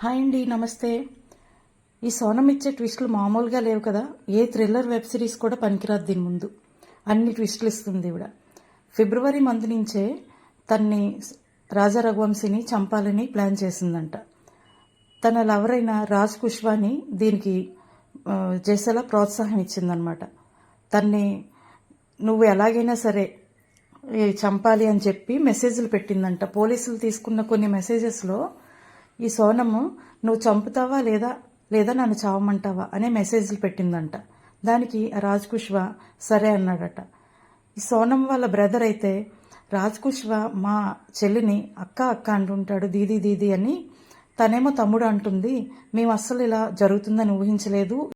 Hi అండి నమస్తే. ఈ సోనం ఇచ్చే ట్విస్టులు మామూలుగా లేవు కదా. ఏ థ్రిల్లర్ వెబ్ సిరీస్ కూడా పనికిరాదు దీని ముందు. అన్ని ట్విస్టులు ఇస్తుంది ఇవిడ ఫిబ్రవరి మంత్ నుంచే తన్ని రాజా రఘువంశిని చంపాలని ప్లాన్ చేసిందంట. తన లవర్ అయిన రాజ్ కుష్వాని దీనికి చేసేలా ప్రోత్సాహం ఇచ్చిందనమాట. తన్ని నువ్వు ఎలాగైనా సరే చంపాలి అని చెప్పి మెసేజ్లు పెట్టిందంట. పోలీసులు తీసుకున్న కొన్ని మెసేజెస్లో ఈ సోనము నువ్వు చంపుతావా లేదా? లేదా నన్ను చావమంటావా? అనే మెసేజ్లు పెట్టిందంట. దానికి రాజ్ కుష్వా సరే అన్నాడట. ఈ సోనం వాళ్ళ బ్రదర్ అయితే రాజ్ కుష్వా మా చెల్లిని అక్క అక్క అంటుంటాడు దీది దీది అని తనేమో తమ్ముడు అంటుంది మేము అస్సలు ఇలా జరుగుతుందని ఊహించలేదు.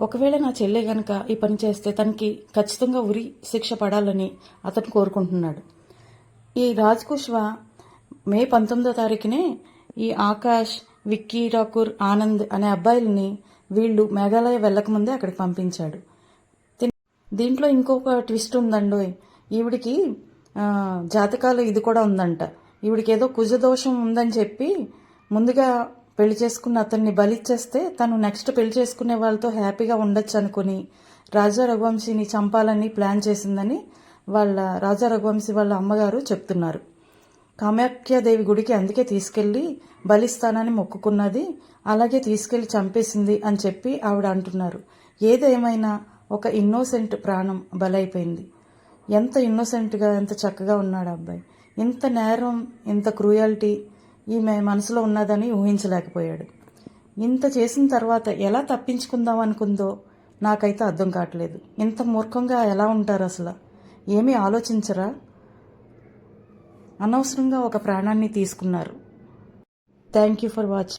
ఒకవేళ నా చెల్లె గనక ఈ పని చేస్తే తనకి ఖచ్చితంగా ఉరి శిక్ష పడాలని అతను కోరుకుంటున్నాడు. ఈ రాజ్ కుష్వా మే పంతొమ్మిదో తారీఖునే ఈ ఆకాష్ విక్కీ ఠాకూర్ ఆనంద్ అనే అబ్బాయిల్ని వీళ్ళు మేఘాలయ వెళ్ళకముందే అక్కడికి పంపించాడు. దీంట్లో ఇంకొక ట్విస్ట్ ఉందండి ఈవిడికి జాతకాలు ఇది కూడా ఉందంట. ఈవిడికి ఏదో కుజదోషం ఉందని చెప్పి ముందుగా పెళ్ళి చేసుకున్న అతన్ని బలిచ్చేస్తే తను నెక్స్ట్ పెళ్ళి చేసుకునే వాళ్ళతో హ్యాపీగా ఉండొచ్చు అనుకుని రాజా రఘువంశీని చంపాలని ప్లాన్ చేసిందని వాళ్ళ రాజా రఘువంశీ వాళ్ళ అమ్మగారు చెప్తున్నారు. కామాఖ్యాదేవి గుడికి అందుకే తీసుకెళ్ళి బలిస్తానని మొక్కుకున్నది. అలాగే తీసుకెళ్ళి చంపేసింది అని చెప్పి ఆవిడ అంటున్నారు. ఏదేమైనా ఒక ఇన్నోసెంట్ ప్రాణం బలైపోయింది. ఎంత ఇన్నోసెంట్గా ఎంత చక్కగా ఉన్నాడు ఆ అబ్బాయి. ఇంత నేరం ఇంత క్రూయాలిటీ ఈమె మనసులో ఉన్నదని ఊహించలేకపోయాడు. ఇంత చేసిన తర్వాత ఎలా తప్పించుకుందాం అనుకుందో నాకైతే అర్థం కావట్లేదు. ఇంత మూర్ఖంగా ఎలా ఉంటారు అసలు? ఏమీ ఆలోచించరా? అనవసరంగా ఒక ప్రాణాన్ని తీసుకున్నారు. Thank you for watching